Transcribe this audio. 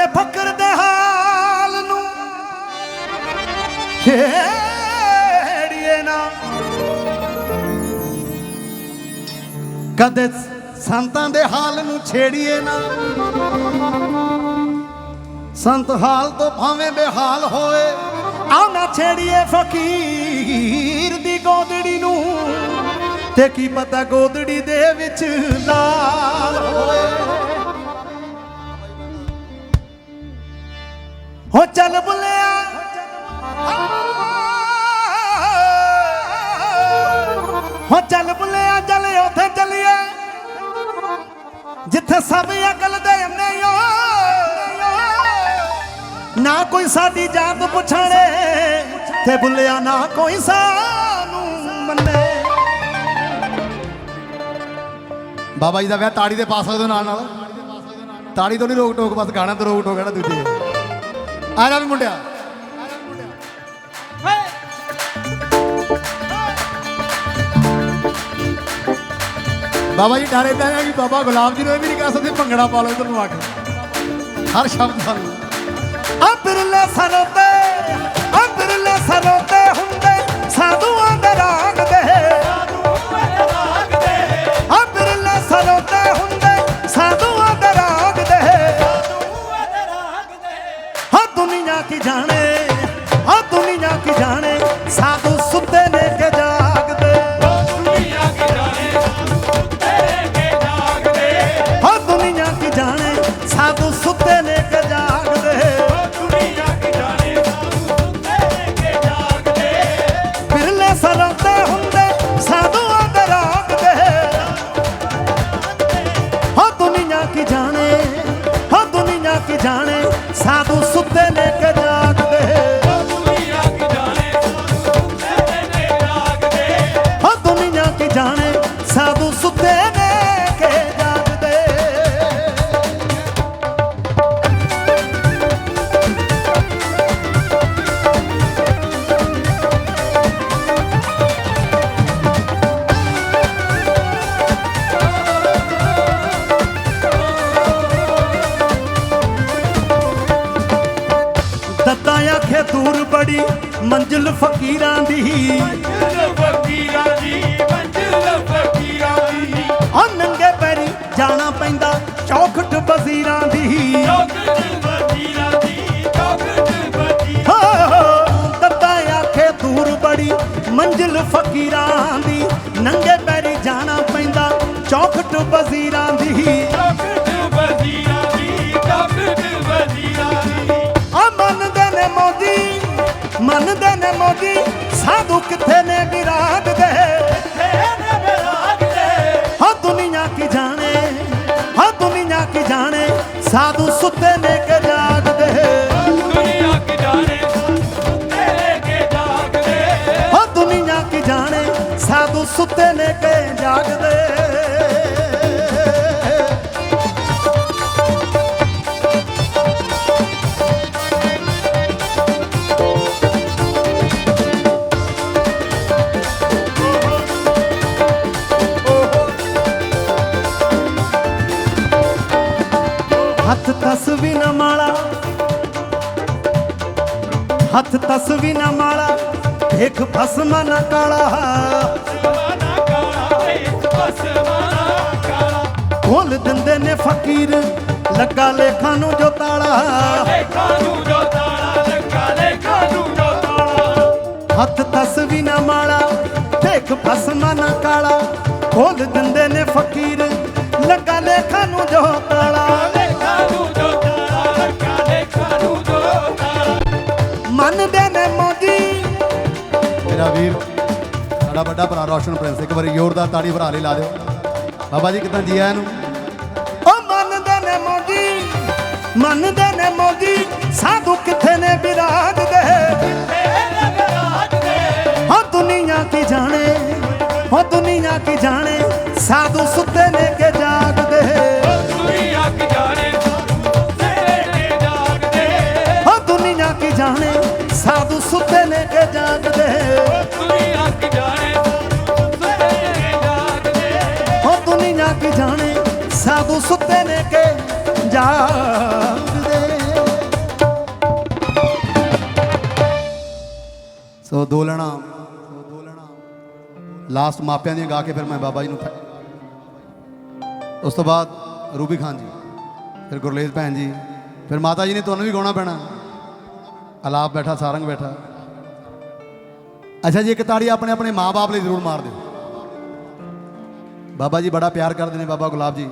ਕਦੇ ਫਕਰ ਦੇ ਹਾਲ ਨੂੰ ਛੇੜੀਏ ਨਾ। ਕਦੇ ਸੰਤਾਂ ਦੇ ਹਾਲ ਨੂੰ ਛੇੜੀਏ ਨਾ। ਸੰਤ ਹਾਲ ਤੋਂ ਭਾਵੇਂ ਬੇਹਾਲ ਹੋਏ ਆ ਨਾ ਛੇੜੀਏ ਫਕੀਰ ਦੀ ਗੋਦੜੀ ਨੂੰ। ਤੇ ਕੀ ਪਤਾ ਗੋਦੜੀ ਦੇ ਵਿੱਚ ਲਾਲ ਹੋਏ ਹੋ ਚੱਲ ਬੁੱਲਿਆ। ਹੋ ਚੱਲ ਬੁੱਲਿਆ, ਚੱਲ ਉੱਥੇ ਚੱਲੀਏ। ਜਿੱਥੇ ਸਭ ਅਕਲ ਦੇ ਅੰਨੇ ਓ ਨਾ ਕੋਈ ਸਾਡੀ ਜਾਤ ਪੁੱਛਣੇ, ਤੇ ਬੁੱਲਿਆ ਨਾ ਕੋਈ ਸਾਨੂੰ ਮੰਨੇ। ਬਾਬਾ ਜੀ ਦਾ ਵਿਆਹ ਤਾੜੀ ਦੇ ਪਾ ਸਕਦੇ ਹੋ ਨਾਲ ਨਾਲ। ਤਾੜੀ ਤੋਂ ਨਹੀਂ ਰੋਕ ਟੋਕ ਬਸ ਗਾਣਾ ਤੇ ਰੋਕ ਟੋਕ ਜਿਹੜਾ ਦੂਜੇ। ਆ ਜਾ ਵੀ ਮੁੰਡਿਆ। ਬਾਬਾ ਜੀ, ਡਰੇ ਤਾਂ ਹੈ ਕਿ ਬਾਬਾ ਗੁਲਾਬ ਜੀ ਨੂੰ ਇਹ ਵੀ ਨਹੀਂ ਕਹਿ ਸਕਦੇ, ਭੰਗੜਾ ਪਾ ਲਓ ਇਧਰ ਨੂੰ ਆ ਕੇ। ਹਰ ਸ਼ਬਦ ਸਾਨੂੰ ਆ ਬਿਰਲੇ ਸਰੋਂ ਤੇ ਦੁਨੀਆ ਕੀ ਜਾਣੇ? ਹਾਂ ਦੁਨੀਆ ਕੀ ਜਾਣੇ? ਸਾਧੂ ਸੁੱਤੇ ਦੂਰ ਬੜੀ ਮੰਜ਼ਿਲ ਫਕੀਰਾਂ ਦੀ। ਆ ਨੰਗੇ ਪੈਰੀ ਜਾਣਾ ਪੈਂਦਾ ਚੌਖਟ ਵਜ਼ੀਰਾਂ ਦੀ। ਦੱਤਾਂ ਆਖੇ ਦੂਰ ਬੜੀ ਮੰਜ਼ਿਲ ਫਕੀਰਾਂ ਦੀ। ਨੰਗੇ ਪੈਰੀ ਜਾਣਾ ਪੈਂਦਾ ਚੌਖਟ ਵਜ਼ੀਰਾਂ ਦੀ। ਮੰਨਦੇ ਨੇ ਮੋਦੀ ਸਾਧੂ ਕਿੱਥੇ ਨੇ ਵਿਰਾਗ ਦੇ? ਹਾਂ ਦੁਨੀਆ ਕੀ ਜਾਣੇ ਹਾਂ ਦੁਨੀਆ ਕੀ ਜਾਣੇ ਸਾਧੂ ਸੁੱਤੇ ਨੇ ਕੇ ਜਾਗਦੇ ਹਾਂ ਦੁਨੀਆ ਕੀ ਜਾਣੇ ਸਾਧੂ ਸੁੱਤੇ ਨੇ ਕੇ ਜਾਗਦੇ ਹੱਥ ਤਸਵੀ ਨਾ ਮਾਲਾ ਦੇਖ ਭਸਮ ਨਾ ਕਾਲਾ। ਖੋਲ ਦਿੰਦੇ ਨੇ ਫਕੀਰ, ਲੱਗਾ ਲੇਖਾਂ ਨੂੰ ਜੋ ਤਾਲਾ। ਹੱਥ ਤਸਵੀ ਨਾ ਮਾਲਾ ਦੇਖ ਭਸਮ ਨਾ ਕਾਲਾ। ਖੋਲ ਦਿੰਦੇ ਨੇ ਫਕੀਰ, ਲੱਗਾ ਲੇਖਾਂ ਨੂੰ ਜੋ ਤਾਲਾ। ਮੇਰਾ ਵੀਰ, ਸਾਡਾ ਵੱਡਾ ਭਰਾ ਰੋਸ਼ਨ ਪ੍ਰਿੰਸ, ਇੱਕ ਵਾਰੀ ਜ਼ੋਰਦਾਰ ਤਾੜੀ ਭਰਾ ਲਈ ਲਾ ਦਿਓ। ਬਾਬਾ ਜੀ, ਕਿਦਾਂ ਜੀ ਆਇਆਂ ਨੂੰ ਉਹ ਮੰਨਦੇ ਨੇ ਮੋਦੀ, ਮੰਨਦੇ ਨੇ ਮੋਦੀ, ਸਾਧੂ ਕਿੱਥੇ ਨੇ ਵਿਰਾਗ ਦੇ? ਹਾਂ ਦੁਨੀਆ ਕੀ ਜਾਣੇ, ਹਾਂ ਦੁਨੀਆ ਕੀ ਜਾਣੇ, ਸਾਧੂ ਸੁੱਤੇ ਨੇ ਕੇ ਜਾਗਦੇ। ਜਾਣੇ ਸਾਧੂ ਸੁੱਤੇ ਨੇ ਕੇ ਜਾਗਦੇ? ਹੋ ਦੁਨੀਆ ਕੀ ਜਾਣੇ ਸਾਧੂ ਸੁੱਤੇ ਨੇ ਕੇ ਜਾਗਦੇ? ਸੋ ਦੋ ਲੈਣਾ ਲਾਸਟ ਮਾਪਿਆਂ ਦੀਆਂ ਗਾ ਕੇ ਫਿਰ ਮੈਂ ਬਾਬਾ ਜੀ ਨੂੰ ਉਸ ਤੋਂ ਬਾਅਦ ਰੂਬੀ ਖਾਨ ਜੀ ਫਿਰ ਗੁਰਲੇਜ ਭੈਣ ਜੀ ਫਿਰ ਮਾਤਾ ਜੀ ਨੇ ਤੁਹਾਨੂੰ ਵੀ ਗਾਉਣਾ ਪੈਣਾ। ਅਲਾਪ ਬੈਠਾ, ਸਾਰੰਗ ਬੈਠਾ। ਅੱਛਾ ਜੀ, ਇੱਕ ਤਾੜੀ ਆਪਣੇ ਆਪਣੇ ਮਾਪੇ ਲਈ ਜ਼ਰੂਰ ਮਾਰ ਦਿਓ। ਬਾਬਾ ਜੀ ਬੜਾ ਪਿਆਰ ਕਰਦੇ ਨੇ ਬਾਬਾ ਗੁਲਾਬ ਜੀ।